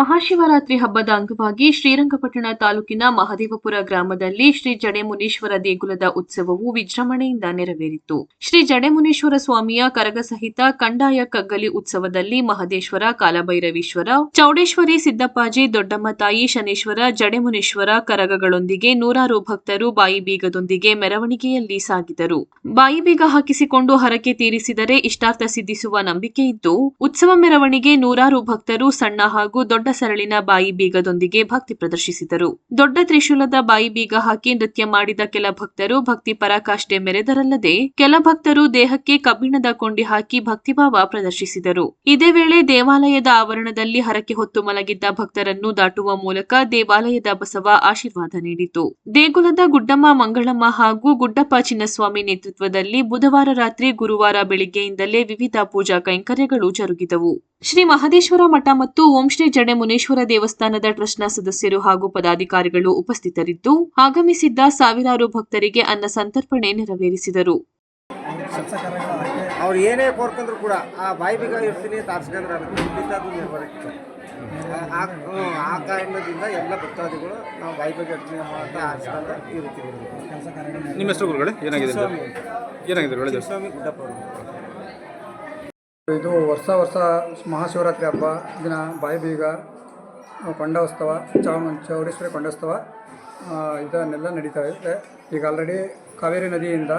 ಮಹಾಶಿವರಾತ್ರಿ ಹಬ್ಬದ ಅಂಗವಾಗಿ ಶ್ರೀರಂಗಪಟ್ಟಣ ತಾಲೂಕಿನ ಮಹದೇವಪುರ ಗ್ರಾಮದಲ್ಲಿ ಶ್ರೀ ಜಡೆಮುನೀಶ್ವರ ದೇಗುಲದ ಉತ್ಸವವು ವಿಜೃಂಭಣೆಯಿಂದ ನೆರವೇರಿತು. ಶ್ರೀ ಜಡೆಮುನೀಶ್ವರ ಸ್ವಾಮಿಯ ಕರಗ ಸಹಿತ ಕಂದಾಯ ಕಗ್ಗಲಿ ಉತ್ಸವದಲ್ಲಿ ಮಹದೇಶ್ವರ, ಕಾಲಭೈರವೀಶ್ವರ, ಚೌಡೇಶ್ವರಿ, ಸಿದ್ದಪ್ಪಾಜಿ, ದೊಡ್ಡಮ್ಮ ತಾಯಿ, ಶನೇಶ್ವರ, ಜಡೆಮುನೀಶ್ವರ ಕರಗಗಳೊಂದಿಗೆ ನೂರಾರು ಭಕ್ತರು ಬಾಯಿ ಬೀಗದೊಂದಿಗೆ ಮೆರವಣಿಗೆಯಲ್ಲಿ ಸಾಗಿದರು. ಬಾಯಿ ಬೀಗ ಹಾಕಿಸಿಕೊಂಡು ಹರಕೆ ತೀರಿಸಿದರೆ ಇಷ್ಟಾರ್ಥ ಸಿದ್ಧಿಸುವ ನಂಬಿಕೆ ಇದ್ದು, ಉತ್ಸವ ಮೆರವಣಿಗೆ ನೂರಾರು ಭಕ್ತರು ಸಣ್ಣ ಹಾಗೂ ದೊಡ್ಡ ಸರಳಿನ ಬಾಯಿ ಬೀಗದೊಂದಿಗೆ ಭಕ್ತಿ ಪ್ರದರ್ಶಿಸಿದರು. ದೊಡ್ಡ ತ್ರಿಶೂಲದ ಬಾಯಿ ಬೀಗ ಹಾಕಿ ನೃತ್ಯ ಮಾಡಿದ ಕೆಲ ಭಕ್ತರು ಭಕ್ತಿ ಪರಾಕಾಷ್ಠೆ ಮೆರೆದರಲ್ಲದೆ ಕೆಲ ಭಕ್ತರು ದೇಹಕ್ಕೆ ಕಬ್ಬಿಣದ ಕೊಂಡಿ ಹಾಕಿ ಭಕ್ತಿಭಾವ ಪ್ರದರ್ಶಿಸಿದರು. ಇದೇ ವೇಳೆ ದೇವಾಲಯದ ಆವರಣದಲ್ಲಿ ಹರಕೆ ಹೊತ್ತು ಮಲಗಿದ್ದ ಭಕ್ತರನ್ನು ದಾಟುವ ಮೂಲಕ ದೇವಾಲಯದ ಬಸವ ಆಶೀರ್ವಾದ ನೀಡಿತು. ದೇಗುಲದ ಗುಡ್ಡಮ್ಮ ಮಂಗಳಮ್ಮ ಹಾಗೂ ಗುಡ್ಡಪ್ಪ ಚಿನ್ನಸ್ವಾಮಿ ನೇತೃತ್ವದಲ್ಲಿ ಬುಧವಾರ ರಾತ್ರಿ ಗುರುವಾರ ಬೆಳಿಗ್ಗೆಯಿಂದಲೇ ವಿವಿಧ ಪೂಜಾ ಕೈಂಕರ್ಯಗಳು ಜರುಗಿದವು. ಶ್ರೀ ಮಹದೇಶ್ವರ ಮಠ ಮತ್ತು ಓಂ ಶ್ರೀ ಜಡೆ ಮುನೇಶ್ವರ ದೇವಸ್ಥಾನದ ಟ್ರಸ್ಟ್ನ ಸದಸ್ಯರು ಹಾಗೂ ಪದಾಧಿಕಾರಿಗಳು ಉಪಸ್ಥಿತರಿದ್ದು ಆಗಮಿಸಿದ್ದ ಸಾವಿರಾರು ಭಕ್ತರಿಗೆ ಅನ್ನ ಸಂತರ್ಪಣೆ ನೆರವೇರಿಸಿದರು. ಅವ್ರು ಏನೇ ಕೋರ್ಕೊಂಡ್ರು ಕೂಡ ಆ ಬಾಯಿ ಬೀಗ ಇರ್ತೀನಿ ಖಂಡಿತ ಆ ಆ ಕಾರಣದಿಂದ ಎಲ್ಲ ಭಕ್ತಾದಿಗಳು ನಾವು ಬಾಯಿ ಬೀಗ ಇರ್ತೀನಿ ಅಂತ ಆರಿಸ್ಕೊಂಡು ಇರ್ತೀವಿ ನಿಮ್ಮ ಹೆಸರು ಗುರುಗಳೇ? ಏನಾಗಿದೆ ಏನಾಗಿದೆ ಸ್ವಾಮಿ ಗುಡ್ಡಪ್ಪ ಇದು ವರ್ಷ ವರ್ಷ ಮಹಾಶಿವರಾತ್ರಿ ಹಬ್ಬ. ದಿನ ಬಾಯಿ ಬೀಗ ಕೊಂಡೋತ್ಸವ ಚಾಮ ಚೌಡೇಶ್ವರಿ ಕೊಂಡೋತ್ಸವ ಇದನ್ನೆಲ್ಲ ನಡೀತಾ ಇರುತ್ತೆ. ಈಗ ಆಲ್ರೆಡಿ ಕಾವೇರಿ ನದಿಯಿಂದ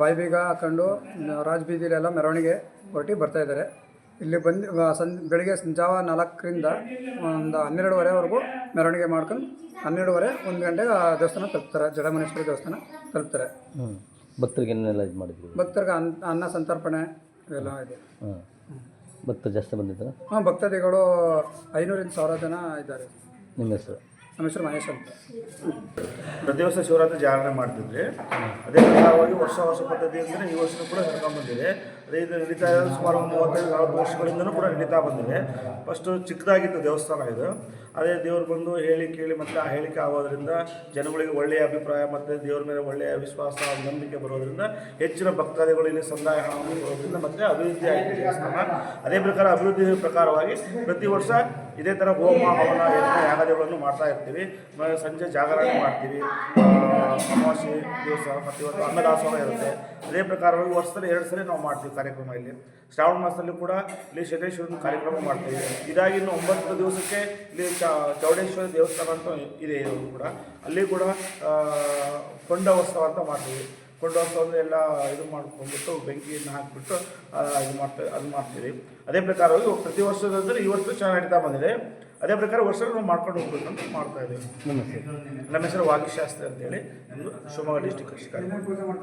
ಬಾಯಿ ಬೀಗ ಹಾಕೊಂಡು ರಾಜ ಬೀದಿಲೆಲ್ಲ ಮೆರವಣಿಗೆ ಹೊರಟಿ ಬರ್ತಾ ಇದ್ದಾರೆ. ಇಲ್ಲಿ ಬಂದು ಸಂ ಬೆಳಿಗ್ಗೆ ಜಾವ ನಾಲ್ಕರಿಂದ ಒಂದು ಹನ್ನೆರಡುವರೆವರೆಗೂ ಮೆರವಣಿಗೆ ಮಾಡ್ಕೊಂಡು ಹನ್ನೆರಡುವರೆ ಒಂದು ಗಂಟೆಗೆ ಆ ದೇವಸ್ಥಾನ ತಲುಪ್ತಾರೆ. ಜಡಮನೇಶ್ವರಿ ದೇವಸ್ಥಾನ ತಲುಪ್ತಾರೆ. ಭಕ್ತರಿಗೆ ಭಕ್ತರಿಗೆ ಅನ್ನ ಅನ್ನ ಸಂತರ್ಪಣೆ ಇವೆಲ್ಲ ಇದೆ. ಹಾಂ ಭಕ್ತರು ಜಾಸ್ತಿ ಬಂದಿದ್ದಾರೆ? ಹಾಂ ಭಕ್ತಾದಿಗಳು ಐನೂರಿಂದ ಸಾವಿರ ಜನ ಇದ್ದಾರೆ. ನಿಮ್ಮ ಹೆಸರು? ನಮ್ಮ ಹೆಸರು ಮಹೇಶ್ ಅಂತ. ಪ್ರತಿ ವರ್ಷ ಶಿವರಾತ್ರಿ ಜಾಗರಣೆ ಮಾಡ್ತಿದ್ವಿ ಅದೇ ಪ್ರಕಾರವಾಗಿ ವರ್ಷ ವರ್ಷ ಪದ್ಧತಿ ಅಂದರೆ ಈ ವರ್ಷ ಕೂಡ ಬಂದಿದೆ. ಅದೇ ಇದು ನಡೀತಾ ಇರೋದು ಸುಮಾರು ಒಂದು ಮೂವತ್ತೈದು ನಲವತ್ತು ವರ್ಷಗಳಿಂದಲೂ ಕೂಡ ನಡೀತಾ ಬಂದಿದೆ. ಫಸ್ಟು ಚಿಕ್ಕದಾಗಿತ್ತು ದೇವಸ್ಥಾನ ಇದು. ಅದೇ ದೇವರು ಬಂದು ಹೇಳಿ ಕೇಳಿ ಮತ್ತು ಆ ಹೇಳಿಕೆ ಆಗೋದ್ರಿಂದ, ಜನಗಳಿಗೆ ಒಳ್ಳೆಯ ಅಭಿಪ್ರಾಯ ಮತ್ತು ದೇವ್ರ ಮೇಲೆ ಒಳ್ಳೆಯ ವಿಶ್ವಾಸ ನಂಬಿಕೆ ಬರೋದ್ರಿಂದ, ಹೆಚ್ಚಿನ ಭಕ್ತಾದಿಗಳು ಇಲ್ಲಿ ಸಂದಾಯ ಹಣವನ್ನು ಬರೋದ್ರಿಂದ ಮತ್ತೆ ಅಭಿವೃದ್ಧಿ ಆಗಿದೆ ದೇವಸ್ಥಾನ. ಅದೇ ಪ್ರಕಾರ ಅಭಿವೃದ್ಧಿ ಪ್ರಕಾರವಾಗಿ ಪ್ರತಿ ವರ್ಷ ಇದೇ ಥರ ಹೋಮ, ಹವನ ಯಾಗಗಳನ್ನು ಮಾಡ್ತಾ ಇರ್ತೀವಿ. ಸಂಜೆ ಜಾಗರಣೆ ಮಾಡ್ತೀವಿ. ಅಮಾವಾಸ್ಯೆ ದಿವಸ ಮತ್ತು ಇವತ್ತು ಅನ್ನದಾಸೋಹ ಇರುತ್ತೆ. ಅದೇ ಪ್ರಕಾರವಾಗಿ ವರ್ಷದಲ್ಲಿ ಎರಡು ಸಲ ನಾವು ಮಾಡ್ತೀವಿ ಕಾರ್ಯಕ್ರಮ ಇಲ್ಲಿ ಶ್ರಾವಣ ಮಾಸದಲ್ಲಿ ಕೂಡ ಇಲ್ಲಿ ಶನೇಶ್ವರನ ಕಾರ್ಯಕ್ರಮ ಮಾಡ್ತೀವಿ. ಇದಾಗಿ ಇನ್ನು ಒಂಬತ್ತು ದಿವಸಕ್ಕೆ ಇಲ್ಲಿ ಚೌಡೇಶ್ವರ ದೇವಸ್ಥಾನ ಅಂತ ಇದೆ ಇದು ಕೂಡ. ಅಲ್ಲಿ ಕೂಡ ಕೊಂಡ ಉತ್ಸವ ಅಂತ ಮಾಡ್ತೀವಿ. ಕೊಂಡೋತ್ಸವ ಒಂದು ಎಲ್ಲ ಇದು ಮಾಡ್ಕೊಂಡ್ಬಿಟ್ಟು ಬೆಂಕಿಯನ್ನು ಹಾಕಿಬಿಟ್ಟು ಇದು ಮಾಡ್ತಾ ಅದು ಮಾಡ್ತೀವಿ. ಅದೇ ಪ್ರಕಾರ ಪ್ರತಿ ವರ್ಷದಂದ್ರೆ ಈ ವರ್ಷ ಚೆನ್ನಾಗಿ ನಡೀತಾ ಬಂದಿದೆ. ಅದೇ ಪ್ರಕಾರ ವರ್ಷ ನಾವು ಮಾಡ್ಕೊಂಡು ಹೋಗ್ಬೇಕು ಅಂತ ಮಾಡ್ತಾ ಇದ್ದೀವಿ ನಮ್ಮ ಹೆಸರು ವಾಗಿಶಾಸ್ತ್ರಿ ಅಂತೇಳಿ. ನಮ್ಮದು ಶಿವಮೊಗ್ಗ ಡಿಸ್ಟಿಕ್ ಅಷ್ಟೇ